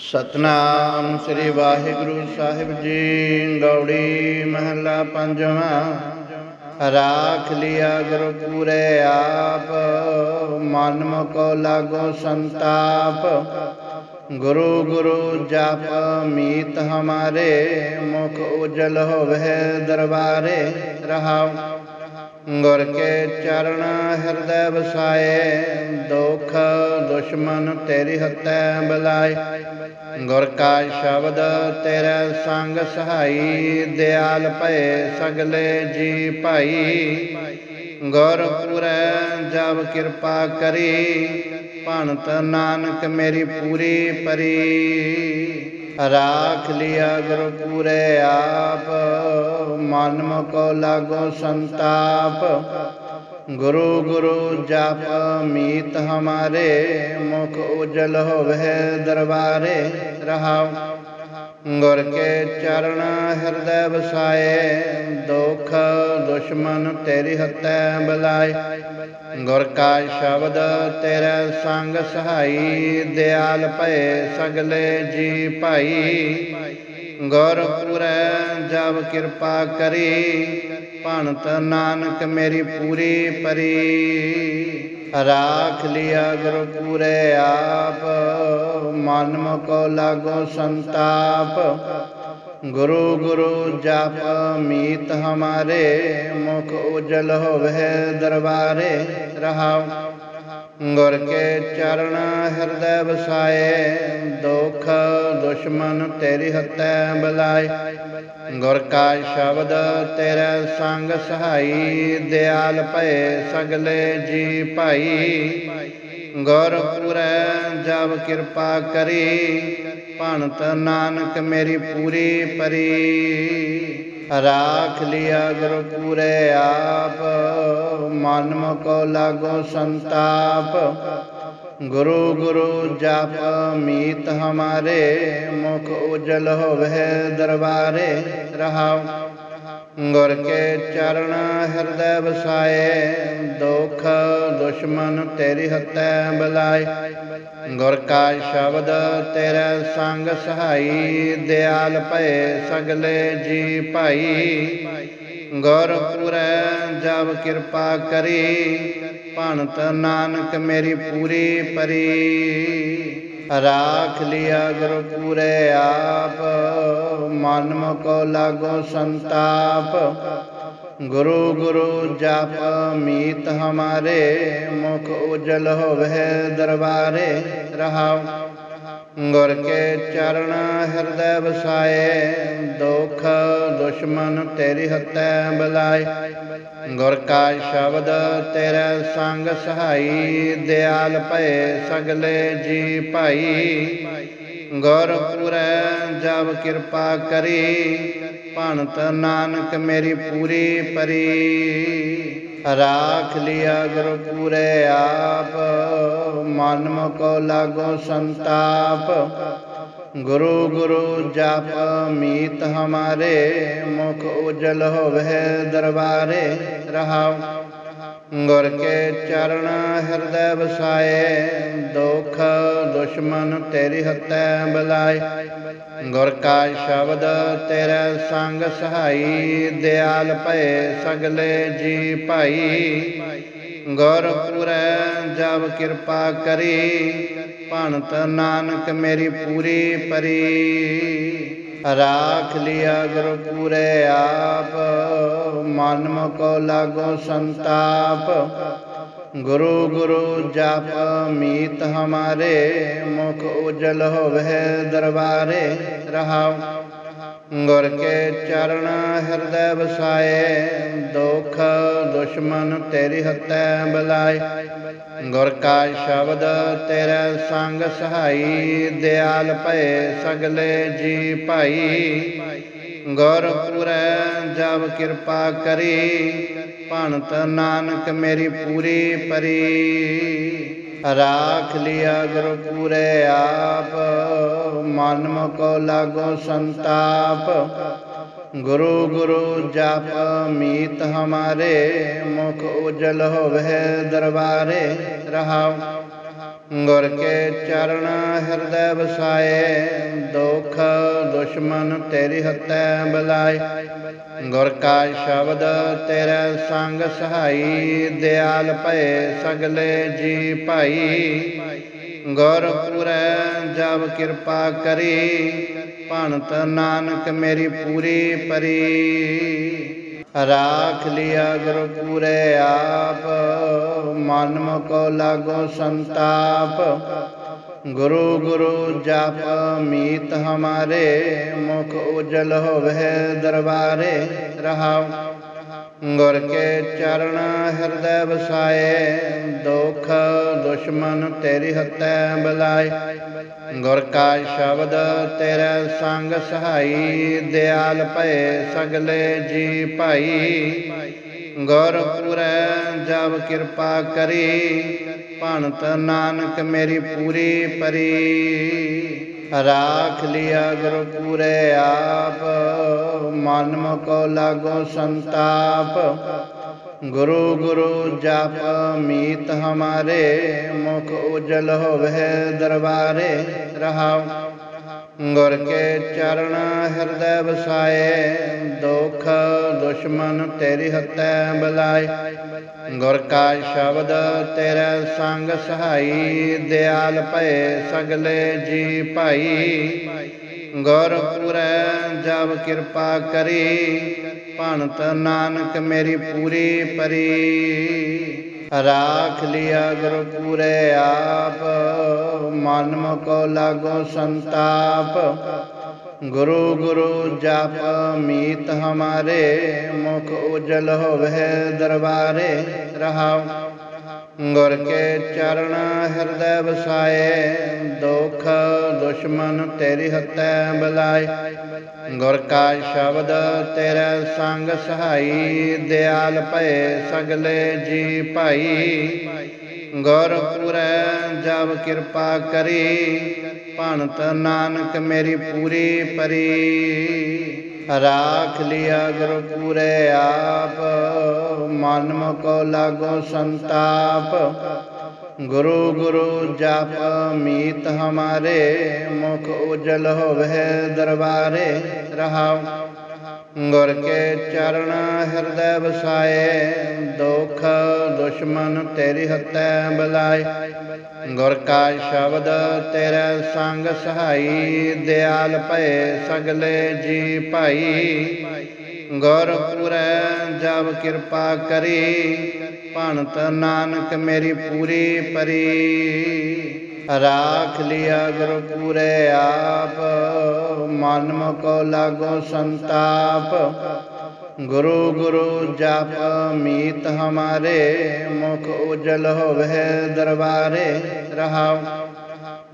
ਸਤਨਾਮ ਸ੍ਰੀ ਵਾਹਿਗੁਰੂ ਸਾਹਿਬ ਜੀ, ਗੌੜੀ ਮਹਲਾ ਪੰਜਵਾਂ। ਰਾਖ ਲਿਆ ਗੁਰੂ ਪੂਰੇ ਆਪ, ਮਨ ਮਕੋ ਲਾਗੋ ਸੰਤਾਪ। ਗੁਰੂ ਗੁਰੂ ਜਪ ਮੀਤ ਹਮਾਰੇ, ਮੁਖ ਉਜਲ ਹੋਵੇ ਦਰਬਾਰੇ ਰਹਾਉ। ਗੁਰ ਕੇ ਚਰਨ ਹਿਰਦੈ ਵਸਾਏ, ਦੁਖ ਦੁਸ਼ਮਨ ਤੇਰੀ ਹੱਤੈ ਬਲਾਏ। ਗੁਰ ਕਾ ਸ਼ਬਦ ਤੇਰੇ ਸੰਗ ਸਹਾਈ, ਦਿਆਲ ਭਏ ਸਗਲੇ ਜੀ ਭਾਈ। ਗੁਰ ਪੁਰੈ ਜਬ ਕਿਰਪਾ ਕਰੀ ਭਣਤ ਨਾਨਕ ਮੇਰੀ ਪੂਰੀ ਪਰੀ। ਰਾਖ ਲਿਆ ਗੁਰੂ ਪੂਰੇ ਆਪ, ਮਨ ਮਕੋ ਲਾਗੋ ਸੰਤਾਪ। ਗੁਰੂ ਗੁਰੂ ਜਪ ਮੀਤ ਹਮਾਰੇ, ਮੁਖ ਉਜਲ ਹੋਵੇ ਦਰਬਾਰੇ, ਰਹਾਉ। ਗੁਰ ਕੇ ਚਰਨ ਹਿਰਦੈ ਵਸਾਏ, ਦੁਖ ਦੁਸ਼ਮਨ ਤੇਰੀ ਹੱਤੈ ਬਲਾਏ। ਗੁਰ ਕਾ ਸ਼ਬਦ ਤੇਰੇ ਸੰਗ ਸਹਾਈ, ਦਿਆਲ ਭਏ ਸਗਲੇ ਜੀ ਭਾਈ। ਗੁਰ ਪੁਰੈ ਜਬ ਕਿਰਪਾ ਕਰੀ ਭਣਤ ਨਾਨਕ ਮੇਰੀ ਪੂਰੀ ਪਰੀ। ਰਾਖ ਲਿਆ ਗੁਰੂ ਪੂਰੇ ਆਪ, ਮਨ ਮਕੋ ਲਾਗੋ ਸੰਤਾਪ। ਗੁਰੂ ਗੁਰੂ ਜਪ ਮੀਤ ਹਮਾਰੇ, ਮੁਖ ਉਜਲ ਹੋਵੇ ਦਰਬਾਰੇ ਰਹਾਉ। ਗੁਰ ਕੇ ਚਰਨ ਹਿਰਦੈ ਵਸਾਏ, ਦੁਖ ਦੁਸ਼ਮਨ ਤੇਰੀ ਹੱਤੈ ਬਲਾਏ। ਗੁਰ ਕਾ ਸ਼ਬਦ ਤੇਰੇ ਸੰਗ ਸਹਾਈ, ਦਿਆਲ ਭਏ ਸਗਲੇ ਜੀ ਭਾਈ। ਗੁਰ ਪੁਰੈ, ਜਬ ਕਿਰਪਾ ਕਰੀ ਭਣਤ ਨਾਨਕ ਮੇਰੀ ਪੂਰੀ ਪਰੀ। ਰਾਖ ਲਿਆ ਗੁਰੂ ਪੂਰੇ ਆਪ, ਮਨ ਮਕੋ ਲਾਗੋ ਸੰਤਾਪ। ਗੁਰੂ ਗੁਰੂ ਜਪ ਮੀਤ ਹਮਾਰੇ, ਮੁਖ ਉਜਲ ਹੋਵੇ ਦਰਬਾਰੇ ਰਹਾਉ। ਗੁਰ ਕੇ ਚਰਨ ਹਿਰਦੈ ਵਸਾਏ, ਦੁਖ ਦੁਸ਼ਮਨ ਤੇਰੀ ਹੱਤੈ ਬਲਾਏ। ਗੁਰ ਕਾ ਸ਼ਬਦ ਤੇਰੇ ਸੰਗ ਸਹਾਈ, ਦਿਆਲ ਭਏ ਸਗਲੇ ਜੀ ਭਾਈ। ਗੁਰ ਪੁਰੈ ਜਬ ਕਿਰਪਾ ਕਰੀ ਭਣਤ ਨਾਨਕ ਮੇਰੀ ਪੂਰੀ ਪਰੀ। ਰਾਖ ਲਿਆ ਗੁਰੂ ਪੂਰੇ ਆਪ, ਮਨ ਕੋ ਲਾਗੋ ਸੰਤਾਪ। ਗੁਰੂ ਗੁਰੂ ਜਪ ਮੀਤ ਹਮਾਰੇ, ਮੁਖ ਉਜਲ ਹੋਵੇ ਦਰਬਾਰੇ, ਰਹਾਉ। ਗੁਰ ਕੇ ਚਰਨ ਹਿਰਦੈ ਵਸਾਏ, ਦੁਖ ਦੁਸ਼ਮਨ ਤੇਰੀ ਹੱਤੈ ਬਲਾਏ। ਗੁਰ ਕਾ ਸ਼ਬਦ ਤੇਰੇ ਸੰਗ ਸਹਾਈ, ਦਿਆਲ ਭਏ ਸਗਲੇ ਜੀ ਭਾਈ। ਗੁਰ ਪੁਰੈ ਜਬ ਕਿਰਪਾ ਕਰੀ ਭਣਤ ਨਾਨਕ ਮੇਰੀ ਪੂਰੀ ਪਰੀ। ਰਾਖ ਲਿਆ ਗੁਰੂ ਪੂਰੇ ਆਪ, ਮਨ ਮਕੋ ਲਾਗੋ ਸੰਤਾਪ। ਗੁਰੂ ਗੁਰੂ ਜਪ ਮੀਤ ਹਮਾਰੇ, ਮੁਖ ਉਜਲ ਹੋਵੇ ਦਰਬਾਰੇ, ਰਹਾਉ। ਗੁਰ ਕੇ ਚਰਨ ਹਿਰਦੈ ਵਸਾਏ, ਦੁਖ ਦੁਸ਼ਮਨ ਤੇਰੀ ਹੱਤੈ ਬਲਾਏ। ਗੁਰ ਕਾ ਸ਼ਬਦ ਤੇਰੇ ਸੰਗ ਸਹਾਈ, ਦਿਆਲ ਭਏ ਸਗਲੇ ਜੀ ਭਾਈ। ਗੁਰ ਪੁਰੈ, ਜਬ ਕਿਰਪਾ ਕਰੀ ਭਣਤ ਨਾਨਕ ਮੇਰੀ ਪੂਰੀ ਪਰੀ। ਰਾਖ ਲਿਆ ਗੁਰੂ ਪੂਰੇ ਆਪ, ਮਨ ਮਕੋ ਲਾਗੋ ਸੰਤਾਪ। ਗੁਰੂ ਗੁਰੂ ਜਪ ਮੀਤ ਹਮਾਰੇ, ਮੁਖ ਉਜਲ ਹੋਵੇ ਦਰਬਾਰੇ ਰਹਾਉ। ਗੁਰ ਕੇ ਚਰਨ ਹਿਰਦੈ ਵਸਾਏ, ਦੁਖ ਦੁਸ਼ਮਨ ਤੇਰੀ ਹੱਤੈ ਬਲਾਏ। ਗੁਰ ਕਾ ਸ਼ਬਦ ਤੇਰੇ ਸੰਗ ਸਹਾਈ, ਦਿਆਲ ਭਏ ਸਗਲੇ ਜੀ ਭਾਈ। ਗੁਰ ਪੁਰੈ, ਜਬ ਕਿਰਪਾ ਕਰੀ ਭਣਤ ਨਾਨਕ ਮੇਰੀ ਪੂਰੀ ਪਰੀ। ਰਾਖ ਲਿਆ ਗੁਰੂ ਪੂਰੇ ਆਪ, ਮਨ ਮਕੋ ਲਾਗੋ ਸੰਤਾਪ। ਗੁਰੂ ਗੁਰੂ ਜਪ ਮੀਤ ਹਮਾਰੇ, ਮੁਖ ਉਜਲ ਹੋਵੇ ਦਰਬਾਰੇ, ਰਹਾਉ। ਗੁਰ ਕੇ ਚਰਨ ਹਿਰਦੈ ਵਸਾਏ, ਦੁਖ ਦੁਸ਼ਮਨ ਤੇਰੀ ਹੱਤੈ ਬਲਾਏ। ਗੁਰ ਕਾ ਸ਼ਬਦ ਤੇਰੇ ਸੰਗ ਸਹਾਈ, ਦਿਆਲ ਭਏ ਸਗਲੇ ਜੀ ਭਾਈ। ਗੁਰ ਪੁਰੈ ਜਬ ਕਿਰਪਾ ਕਰੀ ਭਣਤ ਨਾਨਕ ਮੇਰੀ ਪੂਰੀ ਪਰੀ। ਰਾਖ ਲਿਆ ਗੁਰੂ ਪੂਰੇ ਆਪ, ਮਨ ਮਕੋ ਲਾਗੋ ਸੰਤਾਪ। ਗੁਰੂ ਗੁਰੂ ਜਪ ਮੀਤ ਹਮਾਰੇ, ਮੁਖ ਉਜਲ ਹੋਵੇ ਦਰਬਾਰੇ ਰਹਾਉ। ਗੁਰ ਕੇ ਚਰਨ ਹਿਰਦੈ ਵਸਾਏ, ਦੁਖ ਦੁਸ਼ਮਨ ਤੇਰੀ ਹੱਤੈ ਬਲਾਏ। ਗੁਰ ਕਾ ਸ਼ਬਦ ਤੇਰੇ ਸੰਗ ਸਹਾਈ, ਦਿਆਲ ਭਏ ਸਗਲੇ ਜੀ ਭਾਈ। ਗੁਰ ਪੁਰੈ, ਜਬ ਕਿਰਪਾ ਕਰੀ ਭਣਤ ਨਾਨਕ ਮੇਰੀ ਪੂਰੀ ਪਰੀ। ਰਾਖ ਲਿਆ ਗੁਰ ਪੂਰੇ ਆਪ, ਮਨ ਮਕੋ ਲਾਗੋ ਸੰਤਾਪ। ਗੁਰੂ ਗੁਰੂ ਜਪ ਮੀਤ ਹਮਾਰੇ, ਮੁਖ ਉਜਲ ਹੋਵੇ ਦਰਬਾਰੇ ਰਹਾਉ। ਗੁਰ ਕੇ ਚਰਨ ਹਿਰਦੈ ਵਸਾਏ, ਦੁਖ ਦੁਸ਼ਮਨ ਤੇਰੀ ਹੱਤੈ ਬਲਾਏ। ਗੁਰ ਕਾ ਸ਼ਬਦ ਤੇਰੇ ਸੰਗ ਸਹਾਈ, ਦਿਆਲ ਭਏ ਸਗਲੇ ਜੀ ਭਾਈ। ਗੁਰ ਪੁਰੈ ਜਬ ਕਿਰਪਾ ਕਰੀ ਭਣਤ ਨਾਨਕ ਮੇਰੀ ਪੂਰੀ ਪਰੀ। ਰਾਖ ਲਿਆ ਗੁਰੂ ਪੂਰੇ ਆਪ, ਮਨ ਮਕੋ ਲਾਗੋ ਸੰਤਾਪ। ਗੁਰੂ ਗੁਰੂ ਜਪ ਮੀਤ ਹਮਾਰੇ, ਮੁਖ ਉਜਲ ਹੋਵੇ ਦਰਬਾਰੇ ਰਹਾਉ। ਗੁਰ ਕੇ ਚਰਨ ਹਿਰਦੈ ਵਸਾਏ, ਦੁਖ ਦੁਸ਼ਮਨ ਤੇਰੀ ਹੱਤੈ ਬਲਾਏ। ਗੁਰ ਕਾ ਸ਼ਬਦ ਤੇਰੇ ਸੰਗ ਸਹਾਈ, ਦਿਆਲ ਭਏ ਸਗਲੇ ਜੀ ਭਾਈ। ਗੁਰ ਪੁਰੈ ਜਬ ਕਿਰਪਾ ਕਰੀ ਭਣਤ ਨਾਨਕ ਮੇਰੀ ਪੂਰੀ ਪਰੀ। ਰਾਖ ਲਿਆ ਗੁਰ ਪੂਰੇ ਆਪ। ਮਨ ਮਕੋ ਲਾਗੋ ਸੰਤਾਪ। ਗੁਰੂ ਗੁਰੂ ਜਪ ਮੀਤ ਹਮਾਰੇ, ਮੁਖ ਉਜਲ ਹੋਵੇ ਦਰਬਾਰੇ ਰਹਾਉ। ਗੁਰ ਕੇ ਚਰਨ ਹਿਰਦੈ ਵਸਾਏ, ਦੁਖ ਦੁਸ਼ਮਨ ਤੇਰੀ ਹੱਤੈ ਬਲਾਏ। ਗੁਰ ਕਾ ਸ਼ਬਦ ਤੇਰੇ ਸੰਗ ਸਹਾਈ, ਦਿਆਲ ਭਏ ਸਗਲੇ ਜੀ ਭਾਈ। ਗੁਰ ਪੁਰੈ ਜਬ ਕਿਰਪਾ ਕਰੀ ਭਣਤ ਨਾਨਕ ਮੇਰੀ ਪੂਰੀ ਪਰੀ। ਰਾਖ ਲਿਆ ਗੁਰ ਆਪ, ਮਨ ਮਕੋ ਲਾਗੋ ਸੰਤਾਪ। ਗੁਰੂ ਗੁਰੂ ਜਪ ਮੀਤ ਹਮਾਰੇ, ਮੁਖ ਉਜਲ ਹੋਵੇ ਦਰਬਾਰੇ, ਰਹਾਉ।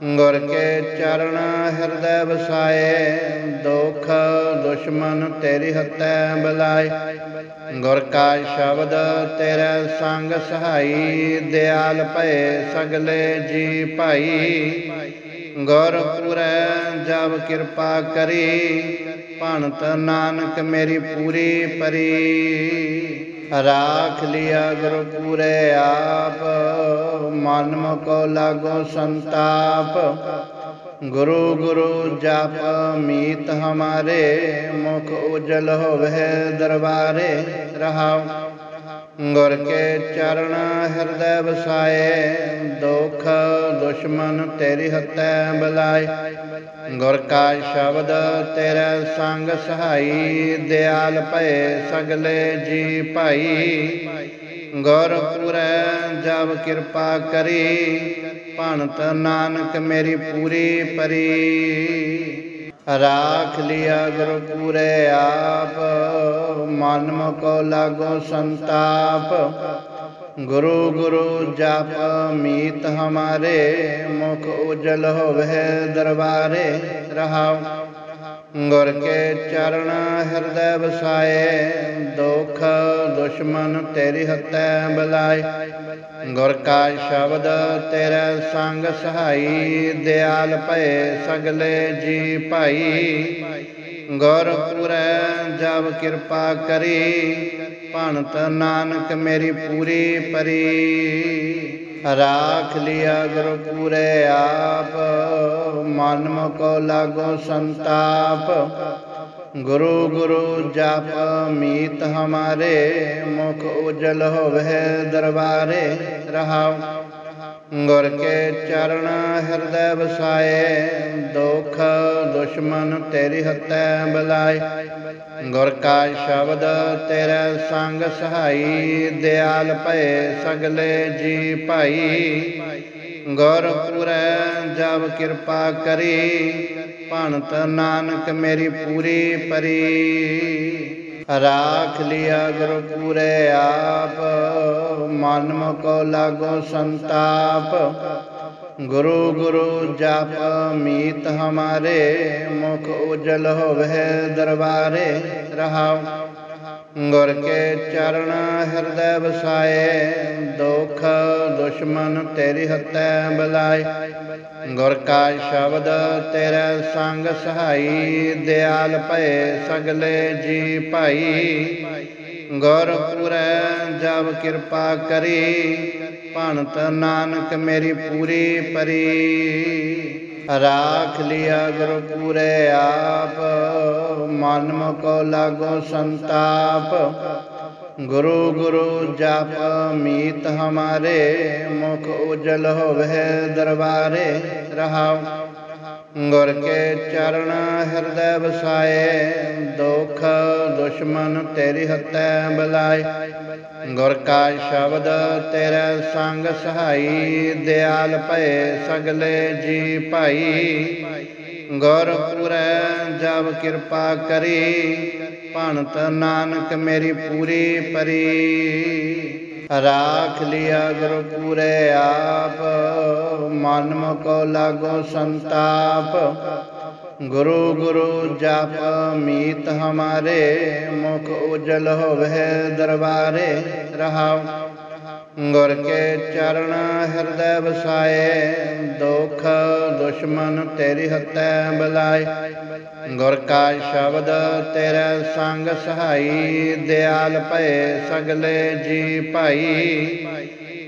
ਗੁਰ ਕੇ ਚਰਨ ਹਿਰਦੈ ਵਸਾਏ, ਦੁਖ ਦੁਸ਼ਮਨ ਤੇਰੀ ਹੱਤੈ ਬਲਾਏ। ਗੁਰ ਕਾ ਸ਼ਬਦ ਤੇਰੇ ਸੰਗ ਸਹਾਈ, ਦਿਆਲ ਭਏ ਸਗਲੇ ਜੀ ਭਾਈ। ਗੁਰ ਪੁਰੈ, ਜਬ ਕਿਰਪਾ ਕਰੀ ਭਣਤ ਨਾਨਕ ਮੇਰੀ ਪੂਰੀ ਪਰੀ। ਰਾਖ ਲਿਆ ਗੁਰ ਪੂਰੇ ਆਪ। ਮਨ ਮਕੋ ਲਾਗੋ ਸੰਤਾਪ। ਗੁਰੂ ਗੁਰੂ ਜਪ ਮੀਤ ਹਮਾਰੇ, ਮੁਖ ਉਜਲ ਹੋਵੇ ਦਰਬਾਰੇ ਰਹਾਉ। ਗੁਰ ਕੇ ਚਰਨ ਹਿਰਦੈ ਵਸਾਏ, ਦੁਖ ਦੁਸ਼ਮਨ ਤੇਰੀ ਹੱਤੈ ਬਲਾਏ। ਗੁਰ ਕਾ ਸ਼ਬਦ ਤੇਰੇ ਸੰਗ ਸਹਾਈ, ਦਿਆਲ ਭਏ ਸਗਲੇ ਜੀ ਭਾਈ। ਗੁਰ ਪੁਰੈ ਜਬ ਕਿਰਪਾ ਕਰੀ ਭਣਤ ਨਾਨਕ ਮੇਰੀ ਪੂਰੀ ਪਰੀ। ਰਾਖ ਲਿਆ ਗੁਰੂ ਪੂਰੇ ਆਪ, ਮਨ ਮਕੋ ਲਾਗੋ ਸੰਤਾਪ। ਗੁਰੂ ਗੁਰੂ ਜਪ ਮੀਤ ਹਮਾਰੇ, ਮੁਖ ਉਜਲ ਹੋਵੇ ਦਰਬਾਰੇ ਰਹਾਉ। ਗੁਰ ਕੇ ਚਰਨ ਹਿਰਦੈ ਵਸਾਏ, ਦੁਖ ਦੁਸ਼ਮਨ ਤੇਰੀ ਹੱਤੈ ਬਲਾਏ। ਗੁਰ ਕਾ ਸ਼ਬਦ ਤੇਰੇ ਸੰਗ ਸਹਾਈ, ਦਿਆਲ ਭਏ ਸਗਲੇ ਜੀ ਭਾਈ। ਗੁਰ ਪੁਰੈ, ਜਬ ਕਿਰਪਾ ਕਰੀ ਭਣਤ ਨਾਨਕ ਮੇਰੀ ਪੂਰੀ ਪਰੀ। ਰਾਖ ਲਿਆ ਗੁਰੂ ਪੂਰੇ ਆਪ, ਮਨ ਮਕੋ ਲਾਗੋ ਸੰਤਾਪ। ਗੁਰੂ ਗੁਰੂ ਜਪ ਮੀਤ ਹਮਾਰੇ, ਮੁਖ ਉਜਲ ਹੋਵੇ ਦਰਬਾਰੇ ਰਹਾਉ। ਗੁਰ ਕੇ ਚਰਨ ਹਿਰਦੈ ਵਸਾਏ, ਦੁਖ ਦੁਸ਼ਮਨ ਤੇਰੀ ਹੱਤੈ ਬਲਾਏ। ਗੁਰ ਕਾ ਸ਼ਬਦ ਤੇਰੇ ਸੰਗ ਸਹਾਈ, ਦਿਆਲ ਭਏ ਸਗਲੇ ਜੀ ਭਾਈ। ਗੁਰ ਪੁਰੈ ਜਬ ਕਿਰਪਾ ਕਰੀ ਭਣਤ ਨਾਨਕ ਮੇਰੀ ਪੂਰੀ ਪਰੀ। ਰਾਖ ਲਿਆ ਗੁਰੂ ਪੂਰੇ ਆਪ, ਮਨ ਮਕੋ ਲਾਗੋ ਸੰਤਾਪ। ਗੁਰੂ ਗੁਰੂ ਜਪ ਮੀਤ ਹਮਾਰੇ, ਮੁਖ ਉਜਲ ਹੋਵੇ ਦਰਬਾਰੇ ਰਹਾਉ। ਗੁਰ ਕੇ ਚਰਨ ਹਿਰਦੈ ਵਸਾਏ, ਦੁਖ ਦੁਸ਼ਮਨ ਤੇਰੀ ਹੱਤੈ ਬਲਾਏ। ਗੁਰ ਕਾ ਸ਼ਬਦ ਤੇਰੇ ਸੰਗ ਸਹਾਈ, ਦਿਆਲ ਭਏ ਸਗਲੇ ਜੀ ਭਾਈ। ਗੁਰ ਪੁਰੈ ਜਬ ਕਿਰਪਾ ਕਰੀ ਭਣਤ ਨਾਨਕ ਮੇਰੀ ਪੂਰੀ ਪਰੀ। ਰਾਖ ਲਿਆ ਗੁਰੂ ਪੂਰੇ ਆਪ, ਮਨ ਮਕੋ ਲਾਗੋ ਸੰਤਾਪ। ਗੁਰੂ ਗੁਰੂ ਜਪ ਮੀਤ ਹਮਾਰੇ, ਮੁਖ ਉਜਲ ਹੋਵੇ ਦਰਬਾਰੇ ਰਹਾਉ। ਗੁਰ ਕੇ ਚਰਨ ਹਿਰਦੈ ਵਸਾਏ, ਦੁਖ ਦੁਸ਼ਮਨ ਤੇਰੀ ਹੱਤੈ ਬਲਾਏ। ਗੁਰ ਕਾ ਸ਼ਬਦ ਤੇਰੇ ਸੰਗ ਸਹਾਈ, ਦਿਆਲ ਭਏ ਸਗਲੇ ਜੀ ਭਾਈ। ਗੁਰ ਪੁਰੈ ਜਬ ਕਿਰਪਾ ਕਰੀ ਭਣਤ ਨਾਨਕ ਮੇਰੀ ਪੂਰੀ ਪਰੀ। ਰਾਖ ਲਿਆ ਗੁਰੂ ਪੂਰੇ ਆਪ, ਮਨ ਮਕੋ ਲਾਗੋ ਸੰਤਾਪ। ਗੁਰੂ ਗੁਰੂ ਜਪ ਮੀਤ ਹਮਾਰੇ, ਮੁਖ ਉਜਲ ਹੋਵੇ ਦਰਬਾਰੇ, ਰਹਾਉ। ਗੁਰ ਕੇ ਚਰਨ ਹਿਰਦੈ ਵਸਾਏ, ਦੁਖ ਦੁਸ਼ਮਨ ਤੇਰੀ ਹੱਤੈ ਬਲਾਏ। ਗੁਰ ਕਾ ਸ਼ਬਦ ਤੇਰੇ ਸੰਗ ਸਹਾਈ, ਦਿਆਲ ਭਏ ਸਗਲੇ ਜੀ ਭਾਈ।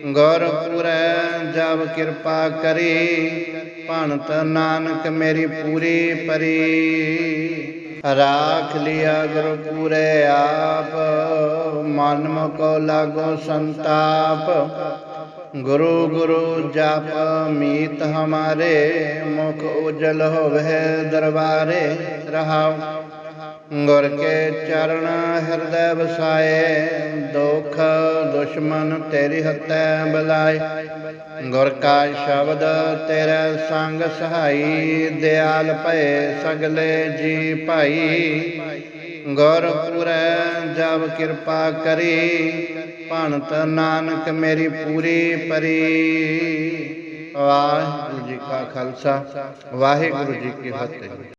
ਗੁਰ ਪੁਰੈ, ਜਬ ਕਿਰਪਾ ਕਰੀ ਭਣਤ ਨਾਨਕ ਮੇਰੀ ਪੂਰੀ ਪਰੀ। ਰਾਖ ਲਿਆ ਗੁਰੂ ਪੂਰੇ ਆਪ, ਮਨ ਮਕੋ ਲਾਗੋ ਸੰਤਾਪ। ਗੁਰੂ ਗੁਰੂ ਜਪ ਮੀਤ ਹਮਾਰੇ, ਮੁਖ ਉਜਲ ਹੋਵੇ ਦਰਬਾਰੇ ਰਹਾਉ। ਗੁਰ ਕੇ ਚਰਨ ਹਿਰਦੈ ਵਸਾਏ, ਦੋ ਦੁਸ਼ਮਨ ਤੇਰੀ ਹੱਤੈ ਬਲਾਏ। ਗੁਰ ਕਾ ਸ਼ਬਦ ਤੇਰੇ ਸੰਗ ਸਹਾਈ, ਦਿਆਲ ਭਏ ਸਗਲੇ ਜੀ ਭਾਈ। ਗੁਰ ਪੁਰੈ, ਜਬ ਕਿਰਪਾ ਕਰੀ ਭਣਤ ਨਾਨਕ ਮੇਰੀ ਪੂਰੀ ਪਰੀ। ਵਾਹਿਗੁਰੂ ਜੀ ਕਾ ਖਾਲਸਾ, ਵਾਹਿਗੁਰੂ ਜੀ ਕੀ ਫਤਿਹ।